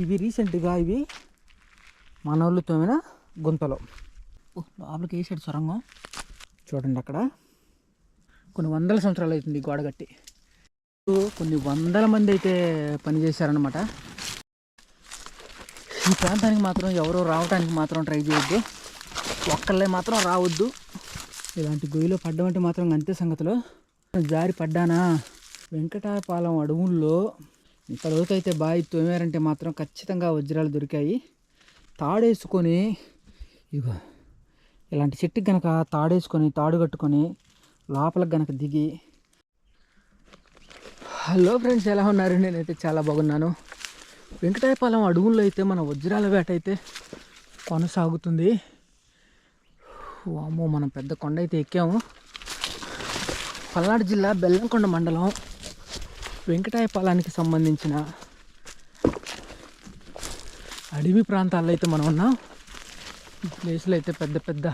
ఇవి రీసెంట్గా ఇవి మన వాళ్ళు తోమిన గుంతలు. లోపలికి వేసాడు సొరంగం. చూడండి అక్కడ. కొన్ని వందల సంవత్సరాలు అవుతుంది గోడ కట్టి కొన్ని వందల మంది అయితే పనిచేశారనమాట ఈ ప్రాంతానికి మాత్రం ఎవరో రావడానికి మాత్రం ట్రై చేయొద్దు. ఒక్కళ్ళే మాత్రం రావద్దు. ఇలాంటి గొయ్యిలో పడ్డమంటే మాత్రం అంతే సంగతిలో. జారి పడ్డానా? వెంకటాపాలెం అడవుల్లో ఇంత లోతైతే బావి తోమారంటే మాత్రం ఖచ్చితంగా వజ్రాలు దొరికాయి. తాడేసుకొని ఇగో ఇలాంటి చెట్టుకి గనక తాడేసుకొని తాడు కట్టుకొని లోపలికి గనక దిగి. హలో ఫ్రెండ్స్ ఎలా ఉన్నారు? నేనైతే చాలా బాగున్నాను. వెంకటాయపాలెం అడవుల్లో అయితే మన వజ్రాల వేట అయితే కొనసాగుతుంది. వామ్మో మనం పెద్ద కొండ అయితే ఎక్కాము. పల్నాడు జిల్లా బెల్లంకొండ మండలం వెంకటాయపాలానికి సంబంధించిన అడవి ప్రాంతాల్లో అయితే మనం ఉన్నాం. ఈ ప్లేస్లో అయితే పెద్ద పెద్ద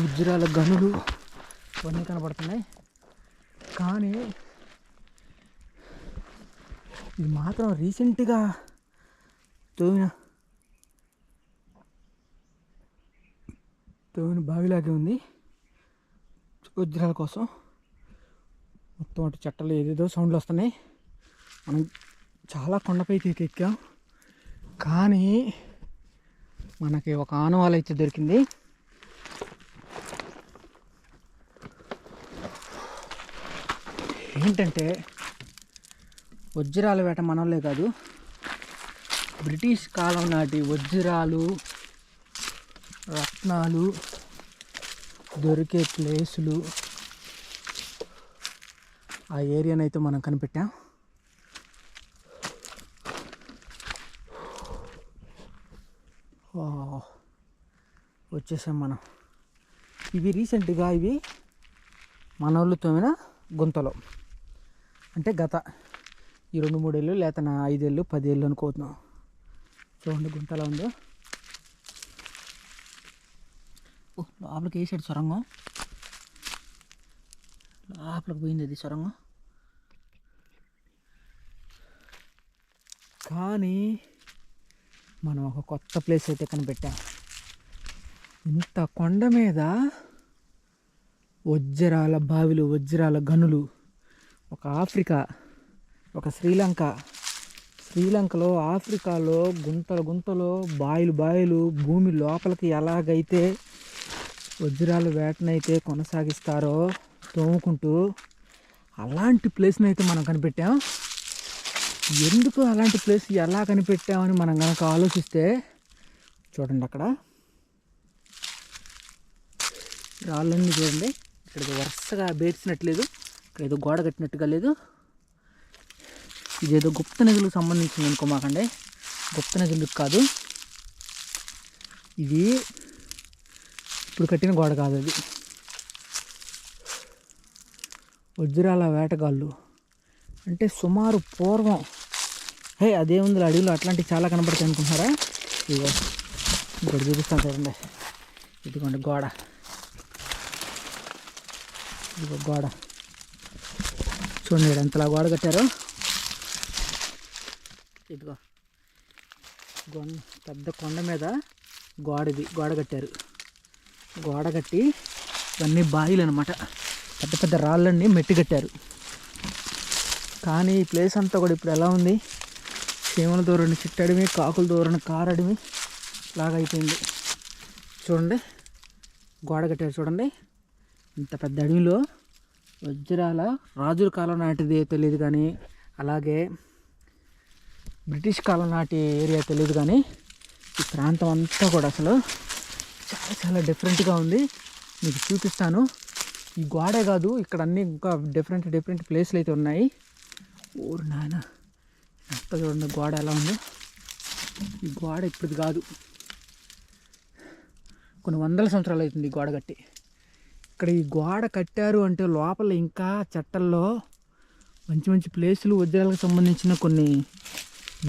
వజ్రాల గనులు ఇవన్నీ కనబడుతున్నాయి. కానీ ఇది మాత్రం రీసెంట్గా తోమిన తోమిన బావిలాగే ఉంది. వజ్రాల కోసం. మొత్తం అటు చెట్టలు ఏదేదో సౌండ్లు వస్తున్నాయి. మనం చాలా కొండపైకి ఎక్కాం. కానీ మనకి ఒక ఆనవాలు అయితే దొరికింది. ఏంటంటే వజ్రాల వేట మనలే కాదు. బ్రిటిష్ కాలం నాటి వజ్రాలు రత్నాలు దొరికే ప్లేసులు ఆ ఏరియాని అయితే మనం కనిపెట్టాం. వచ్చేసాం మనం. ఇవి రీసెంట్గా ఇవి మన వాళ్ళు తోమిన గుంతలు. అంటే గత ఈ రెండు మూడేళ్ళు లేత నా ఐదేళ్ళు పదేళ్ళు అనుకోతున్నాం. చూడండి గుంత ఉందో. ఓ లోపలికి వేసాడు సొరంగం. లోపలికి పోయింది అది సొరంగం. కానీ మనం ఒక కొత్త ప్లేస్ అయితే కనిపెట్టాం. ఇంత కొండ మీద వజ్రాల బావిలు వజ్రాల గనులు ఒక ఆఫ్రికా ఒక శ్రీలంక. శ్రీలంకలో ఆఫ్రికాలో గుంతలు గుంతలు బాయిలు బాయిలు భూమి లోపలికి ఎలాగైతే వజ్రాల వేటనైతే కొనసాగిస్తారో తోముకుంటూ అలాంటి ప్లేస్ని అయితే మనం కనిపెట్టాం. ఎందుకు అలాంటి ప్లేస్ ఎలా కనిపెట్టామని మనం కనుక ఆలోచిస్తే చూడండి అక్కడ. రాళ్ళన్నీ చూడండి. ఇక్కడ వరుసగా బేర్చినట్లేదు. ఇక్కడ ఏదో గోడ కట్టినట్టుగా లేదు. ఇదేదో గుప్త నిధులకు సంబంధించింది అనుకోమాకండి. గుప్త నిధులకు కాదు. ఇది ఇప్పుడు కట్టిన గోడ కాదు అది. వజ్రాల వేటగాళ్ళు. అంటే సుమారు పూర్వం. హే అదేముంది అడవిలో అట్లాంటివి చాలా కనబడతాయి అనుకుంటున్నారా? ఇదిగో ఇంకోటి చూపిస్తాను చూడండి. ఇదిగోండి గోడ. ఇదిగో గోడ. చూడండి ఎంతలా గోడ కట్టారో. ఇదిగో. గొండ పెద్ద కొండ మీద గోడది గోడ కట్టారు. గోడ కట్టి ఇవన్నీ బాయిలు అనమాట పెద్ద పెద్ద రాళ్ళన్నీ మెట్టి కట్టారు. కానీ ఈ ప్లేస్ అంతా కూడా ఇప్పుడు ఎలా ఉంది? చీమల దూరని చిట్టడమి కాకుల దూరని కారడమి లాగా అయిపోయింది. చూడండి గోడ కట్టారు చూడండి. ఇంత పెద్ద అడవిలో వజ్రాల రాజుల కాలం నాటిది తెలియదు కానీ అలాగే బ్రిటిష్ కాలం నాటి ఏరియా తెలియదు కానీ ఈ ప్రాంతం అంతా కూడా అసలు చాలా చాలా డిఫరెంట్గా ఉంది. మీకు చూపిస్తాను. ఈ గోడే కాదు ఇక్కడ అన్ని ఇంకా డిఫరెంట్ డిఫరెంట్ ప్లేస్లు అయితే ఉన్నాయి. ఊరు నాయన ఎంత చూడండి గోడ ఎలా ఉందో. ఈ గోడ ఇప్పుడు కాదు. కొన్ని వందల సంవత్సరాలు అవుతుంది ఈ గోడ కట్టి. ఇక్కడ ఈ గోడ కట్టారు అంటే లోపల ఇంకా చట్టల్లో మంచి మంచి ప్లేసులు వజ్రాలకు సంబంధించిన కొన్ని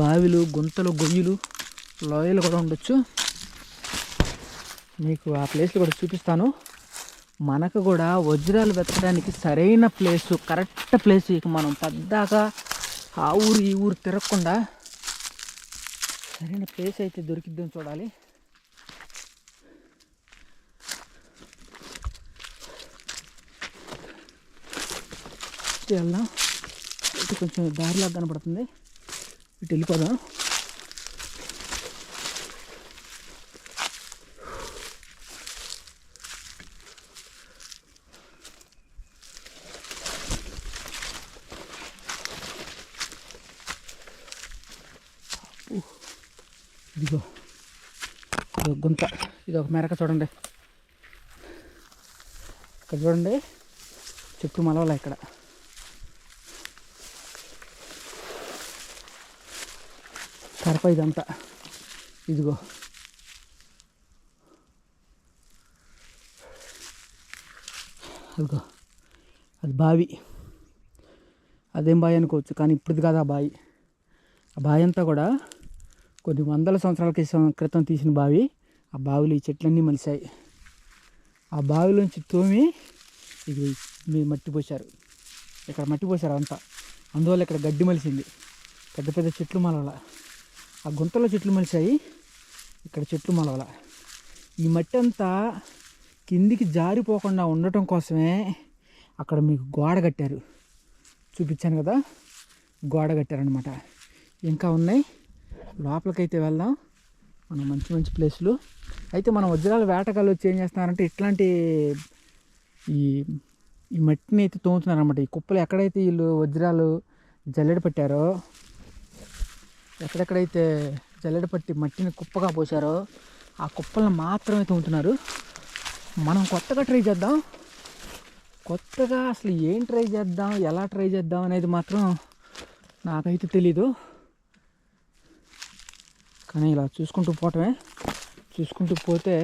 బావిలు గుంతలు గొయ్యలు లోయలు కూడా ఉండొచ్చు. మీకు ఆ ప్లేస్లు కూడా చూపిస్తాను. మనకు కూడా వజ్రాలు వెతకడానికి సరైన ప్లేసు కరెక్ట్ ప్లేస్ ఇక మనం పద్దాక ఆ ఊరు ఈ ఊరు తిరగకుండా సరైన ప్లేస్ అయితే దొరికిద్దని చూడాలి. వెళ్దాం. ఇటు కొంచెం దారిలాగా కనపడుతుంది ఇటు వెళ్ళిపోదాం. ఇదిగో ఇదో గుంత. ఇది ఒక మెరక చూడండి. ఇక్కడ చూడండి చెట్టు మలవల ఇక్కడ. కరప ఇదంతా. ఇదిగో. అదిగో. అది బావి. అదేం బావి అనుకోవచ్చు కానీ ఇప్పుడు కాదు ఆ బావి ఆ బావి అంతా కూడా కొన్ని వందల సంవత్సరాల క్రితం క్రితం తీసిన బావి. ఆ బావిలో ఈ చెట్లన్నీ మలిసాయి ఆ బావిలోంచి తోమి ఇది మీ మట్టి పోశారు. ఇక్కడ మట్టి పోశారు అంతా. అందువల్ల ఇక్కడ గడ్డి మలిసింది. పెద్ద పెద్ద చెట్లు మలవల. ఆ గుంతలో చెట్లు మలిసాయి ఇక్కడ చెట్లు మలవల. ఈ మట్టి అంతా కిందికి జారిపోకుండా ఉండటం కోసమే అక్కడ మీకు గోడ కట్టారు. చూపించాను కదా? గోడ కట్టారనమాట ఇంకా ఉన్నాయి? లోపలికైతే వెళ్దాం. మనం మంచి మంచి ప్లేస్లు. అయితే మనం వజ్రాల వేటగాళ్ళు వచ్చి ఏం చేస్తున్నారంటే ఇట్లాంటి ఈ ఈ మట్టిని అయితే తోముతున్నారనమాట ఈ కుప్పలు ఎక్కడైతే వీళ్ళు వజ్రాలు జల్లెడ పట్టారో ఎక్కడెక్కడైతే జల్లెడ పట్టి మట్టిని కుప్పగా పోసారో ఆ కుప్పలను మాత్రమే తోముతున్నారు. మనం కొత్తగా ట్రై చేద్దాం. కొత్తగా అసలు ఏం ట్రై చేద్దాం ఎలా ట్రై చేద్దాం అనేది మాత్రం నాకైతే తెలీదు. కానీ ఇలా చూసుకుంటూ పోవటమే. చూసుకుంటూ పోతే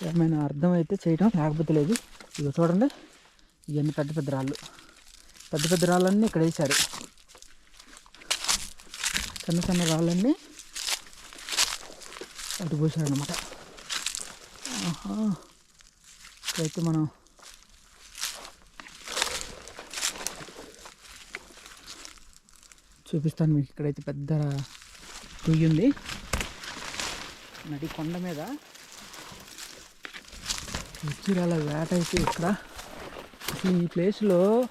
ఏమైనా అర్థమైతే చేయటం లేకపోతే లేదు. ఇక చూడండి. ఇవన్నీ పెద్ద పెద్ద రాళ్ళు. పెద్ద పెద్ద రాళ్ళన్నీ ఇక్కడ వేశారు. చిన్న చిన్న రాళ్ళన్నీ అటు పోసారనమాట ఇక్కడైతే మనం చూపిస్తాను మీకు ఇక్కడైతే పెద్ద ఉంది నడి కొండ మీద. ఉచ్చిరాల వేట అయితే ఇక్కడ. అసలు ఈ ప్లేస్లో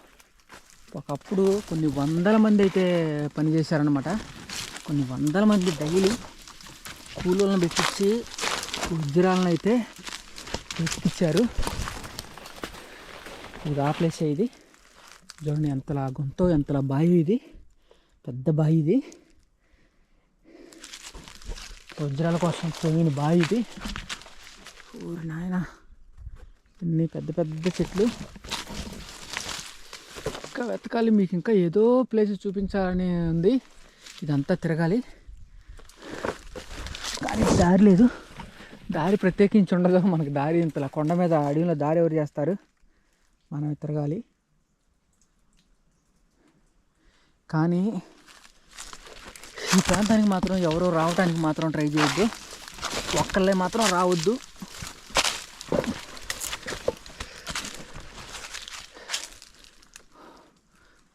ఒకప్పుడు కొన్ని వందల మంది అయితే పనిచేశారనమాట కొన్ని వందల మంది డైలీ కూలీలను పెట్టించి ఉజ్జిరాలను అయితే ఎక్కిచ్చారు. ఇది ఆ ప్లేసే ఇది? చూడండి ఎంతలా గుంతో ఎంతలా బావి ఇది. పెద్ద బావి ఇది. వజ్రాల కోసం పోయిన బావి ఇది ఊరి నాయన ఇన్ని పెద్ద పెద్ద చెట్లు. ఇంకా వెతకాలి మీకు ఇంకా ఏదో ప్లేస్ చూపించాలని ఉంది. ఇదంతా తిరగాలి. కానీ దారి లేదు. దారి ప్రత్యేకించి ఉండదు. మనకి దారి ఇంతలా కొండ మీద అడవిలో దారి ఎవరు చేస్తారు? మనం తిరగాలి. కానీ ఈ ప్రాంతానికి మాత్రం ఎవరో రావడానికి మాత్రం ట్రై చేయొద్దు. ఒక్కళ్ళే మాత్రం రావద్దు.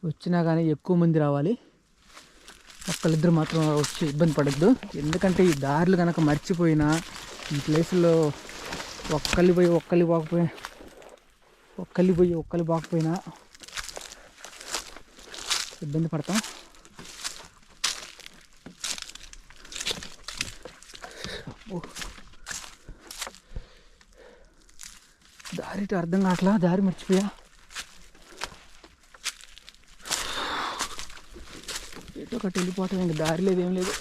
వచ్చినా కానీ ఎక్కువ మంది రావాలి. ఒక్కళ్ళిద్దరు మాత్రం వచ్చి ఇబ్బంది పడద్దు. ఎందుకంటే ఈ దారులు కనుక మర్చిపోయినా ఈ ప్లేసుల్లో ఒక్కళ్ళు పోయి ఒక్కళ్ళు పోకపోయినా ఒక్కళ్ళు పోయి ఒక్కళ్ళు పోకపోయినా ఇబ్బంది పడతాం. దారి అర్థం కావట్లా? దారి మర్చిపోయా? ఏటో ఒకటి వెళ్ళిపోవటం ఇంకా దారి లేదు ఏం లేదు.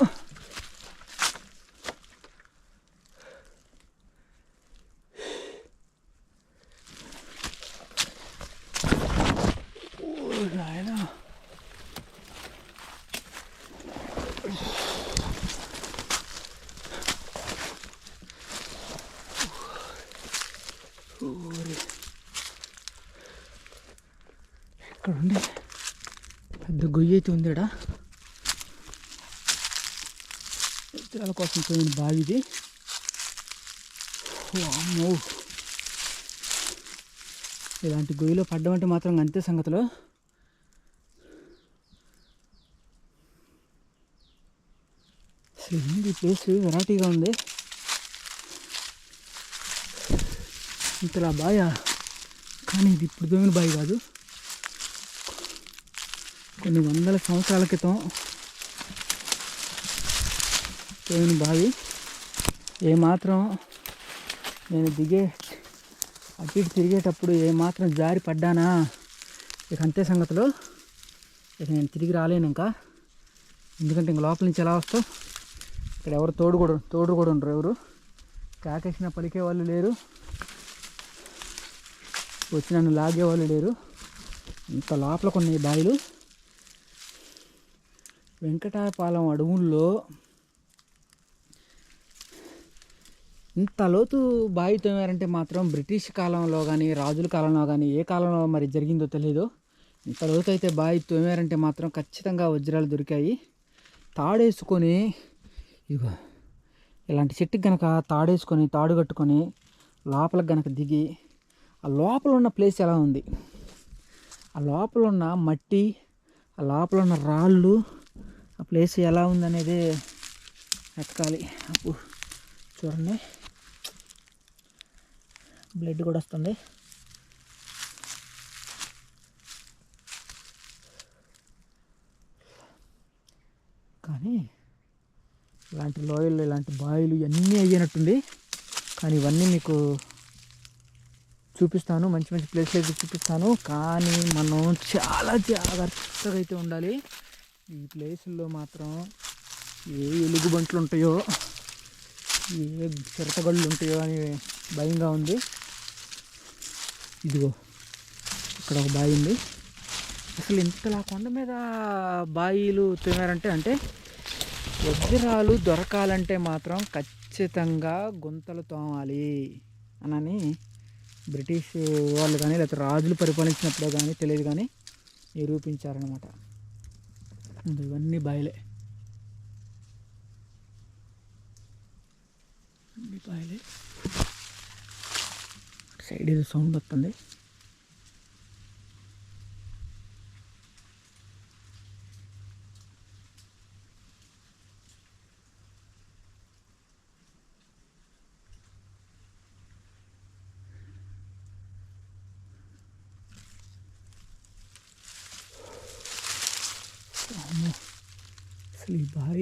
గొయ్యి అయితే ఉంది ఇక్కడ కోసం పోయిన బావి ఇది. ఇలాంటి గొయ్యిలో పడ్డం అంటే మాత్రం అంతే సంగతిలో. ఈ ప్లేస్ వెరైటీగా ఉంది. ఇంతలా బాయా? కానీ ఇది ఇప్పుడు దొంగిన బావి కాదు. కొన్ని వందల సంవత్సరాల క్రితం పోయిన బావి. ఏమాత్రం నేను దిగే అటు ఇటు తిరిగేటప్పుడు ఏమాత్రం జారి పడ్డానా? ఇక అంతే సంగతిలో. ఇక నేను తిరిగి రాలేను ఇంకా. ఎందుకంటే ఇంక లోపల నుంచి ఎలా వస్తావు? ఇక్కడ ఎవరు తోడు కూడా తోడు కూడా ఉండరు ఎవరు. కాకేసిన పలికే వాళ్ళు లేరు. వచ్చి నన్ను లాగే వాళ్ళు లేరు. ఇంత లోపల కొన్ని బావిలు. వెంకటాయపాలెం అడవుల్లో ఇంత లోతు బావి తోమారంటే మాత్రం బ్రిటిష్ కాలంలో కానీ రాజుల కాలంలో కానీ ఏ కాలంలో మరి జరిగిందో తెలియదు ఇంత లోతు అయితే బావి తోమారంటే మాత్రం ఖచ్చితంగా వజ్రాలు దొరికాయి. తాడేసుకొని ఇగో ఇలాంటి చెట్టుకి గనక తాడేసుకొని తాడు కట్టుకొని లోపలికి గనక దిగి ఆ లోపల ఉన్న ప్లేస్ ఎలా ఉంది? ఆ లోపల ఉన్న మట్టి ఆ లోపల ఉన్న రాళ్ళు ఆ ప్లేస్ ఎలా ఉందనేది ఎక్కాలి అప్పు చూడండి. బ్లడ్ కూడా వస్తుంది. కానీ ఇలాంటి లోయలు ఇలాంటి బాయిలు ఇవన్నీ అయ్యినట్టుంది. కానీ ఇవన్నీ మీకు చూపిస్తాను. మంచి మంచి ప్లేస్లు అయితే చూపిస్తాను. కానీ మనం చాలా జాగ్రత్తగా అయితే ఉండాలి. ఈ ప్లేసుల్లో మాత్రం ఏ ఎలుగుబంట్లు ఉంటాయో ఏ చిరతగళ్ళు ఉంటాయో అని భయంగా ఉంది. ఇదిగో ఇక్కడ ఒక బావి ఉంది. అసలు ఇంతలా కొండ మీద బాయిలు తిన్నారంటే అంటే వజ్రాలు దొరకాలంటే మాత్రం ఖచ్చితంగా గుంతలు తోమాలి అనని బ్రిటిష్ వాళ్ళు కానీ లేకపోతే రాజులు పరిపాలించినప్పుడు కానీ తెలియదు కానీ నిరూపించారనమాట ఇవన్నీ బాయిలే. అన్ని బాయిలే. సైడ్ ఏదో సౌండ్ వస్తుంది అమ్మో.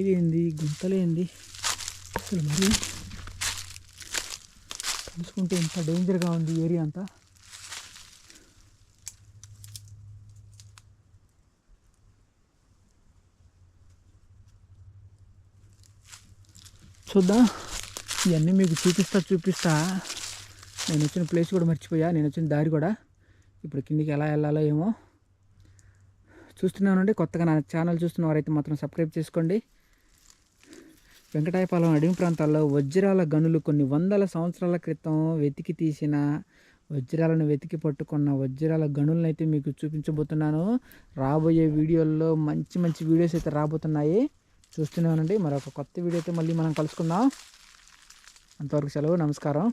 అసలు గుంతలేంది. అసలు మరి తెలుసుకుంటే ఇంత డేంజర్గా ఉంది ఏరియా అంతా. చూద్దాం? ఇవన్నీ మీకు చూపిస్తా చూపిస్తా. నేను వచ్చిన ప్లేస్ కూడా మర్చిపోయా నేను వచ్చిన దారి కూడా. ఇప్పుడు కిందికి ఎలా వెళ్ళాలో ఏమో. చూస్తున్నానండి కొత్తగా నా ఛానల్ చూస్తున్న వారైతే మాత్రం సబ్స్క్రైబ్ చేసుకోండి. వెంకటాయపాలెం అడవి ప్రాంతాల్లో వజ్రాల గనులు కొన్ని వందల సంవత్సరాల క్రితం వెతికి తీసిన వజ్రాలను వెతికి పట్టుకున్న వజ్రాల గనులను అయితే మీకు చూపించబోతున్నాను. రాబోయే వీడియోల్లో మంచి మంచి వీడియోస్ అయితే రాబోతున్నాయి. చూస్తూనే ఉండండి. మరొక కొత్త వీడియో అయితే మళ్ళీ మనం కలుసుకుందాం. అంతవరకు సెలవు. నమస్కారం.